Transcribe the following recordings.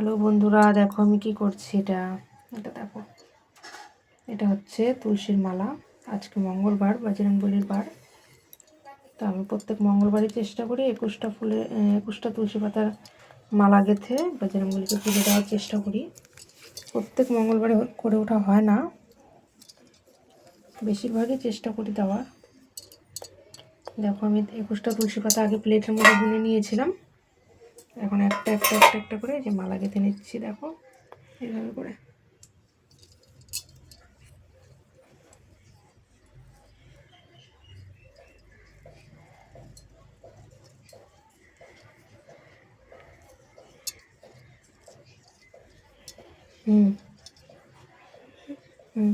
Hello বন্ধুরা, দেখো আমি কি করছি এটা। এটা দেখো। এটা হচ্ছে তুলসীর মালা। আজকে মঙ্গলবার বজরংবলির বার। তো আমি প্রত্যেক মঙ্গলবারই চেষ্টা করি একুশটা ফুলে একুশটা তুলসী পাতার মালা গেঁথে বজরংবলিকে পুজো দেওয়ার চেষ্টা করি। প্রত্যেক মঙ্গলবারে করে ওঠা হয় না। বেশিরভাগই চেষ্টা করি দেওয়ার। দেখো আমি একুশটা তুলসী পাতা আগে প্লেটের মধ্যে গুনে নিয়েছিলাম। এখন একটা একটা একটা একটা করে যে মালা গেঁথে নিচ্ছি, দেখো, এইভাবে করে। হুম হুম।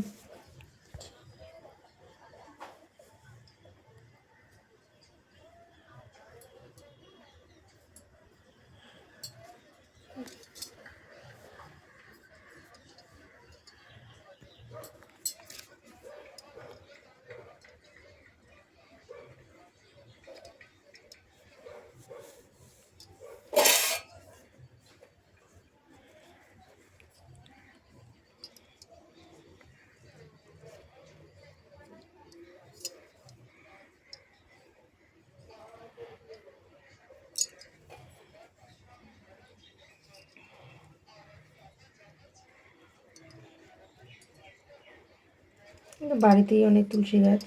কিন্তু বাড়িতেই অনেক তুলসী গাছ।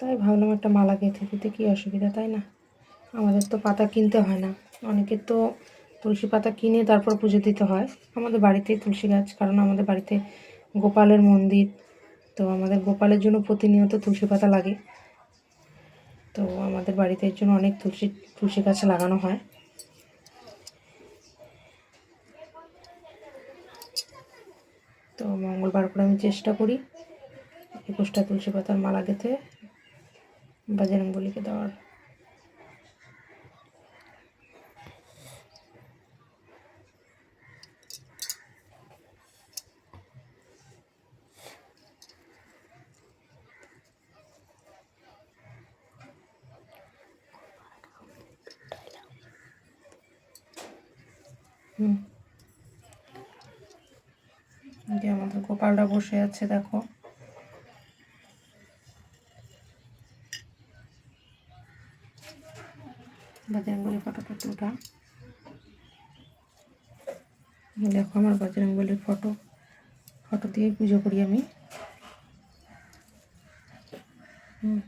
তাই ভাবলাম একটা মালা গেঁথে দিতে কী অসুবিধা, তাই না? আমাদের তো পাতা কিনতে হয় না। অনেকের তো তুলসী পাতা কিনে তারপর পুজো দিতে হয়। আমাদের বাড়িতেই তুলসী গাছ, কারণ আমাদের বাড়িতে গোপালের মন্দির। তো আমাদের গোপালের জন্য প্রতিনিয়ত তুলসী পাতা লাগে। তো আমাদের বাড়িতে এর জন্য অনেক তুলসী তুলসী গাছ লাগানো হয়। তো মঙ্গলবার করে আমি চেষ্টা করি। একুশটা তুলসী পাতার মালা গেঁথে বজরংবলিকে দেওয়ার। হুম। যে আমাদের গোপালটা বসে আছে দেখো। বজরংবলী ফটোটা তোটা দেখো আমার বজরংবলীর ফটো। ফটো দিয়ে পুজো করি আমি। হুম।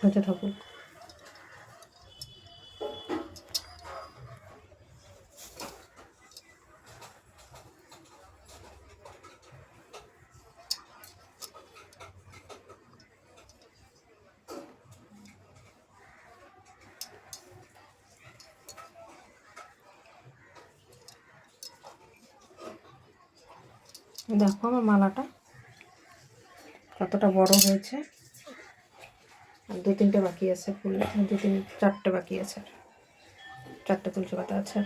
হতে থাকুক দেখো আমার মালাটা। কতটা বড় হয়েছে। আর দু তিনটে বাকি আছে ফুল দু তিন, চারটে বাকি আছে। চারটে তুলসী পাতা আছে।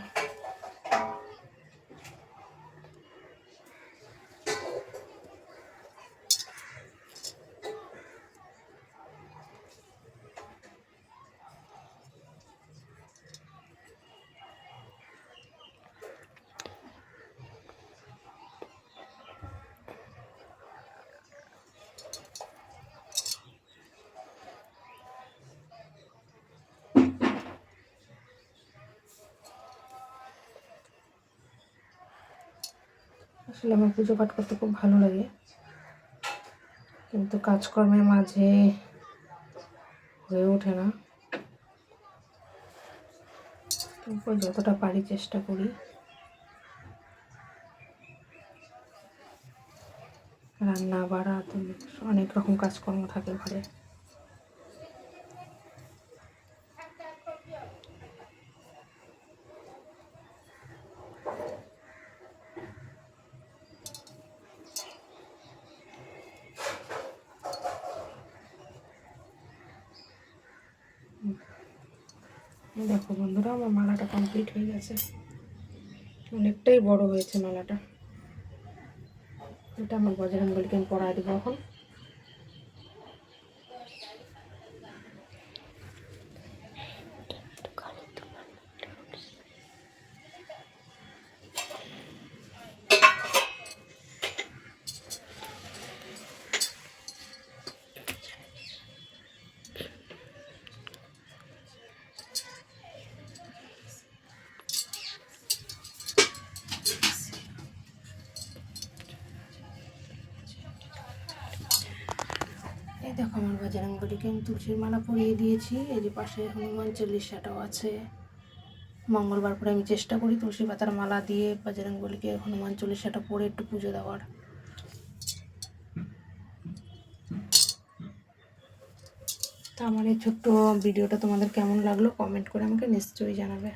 আসলে আমার পুজো পাঠ করতে খুব ভালো লাগে। কিন্তু কাজকর্মের মাঝে হয়ে ওঠে না। তারপর যতটা পারি চেষ্টা করি। রান্না বাড়া তো অনেক রকম কাজকর্ম থাকে ঘরে। দেখো বন্ধুরা, আমার মালাটা কমপ্লিট হয়ে গেছে। অনেকটাই বড় হয়েছে মালাটা। এটা আমার বজরঙ্গলকে আমি পরাই দেবো এখন। বাজারাঙ্গলিকে আমি তুলসীর মালা পরিয়ে দিয়েছি। এই যে পাশে হনুমান চল্লিশাটাও আছে। মঙ্গলবার করে আমি চেষ্টা করি তুলসী পাতার মালা দিয়ে বাজারাঙ্গলিকে হনুমান চল্লিশাটা পরে একটু পুজো দেওয়ার। তা আমার এই ছোট্ট ভিডিওটা তোমাদের কেমন লাগল কমেন্ট করে আমাকে নিশ্চয়ই জানাবে।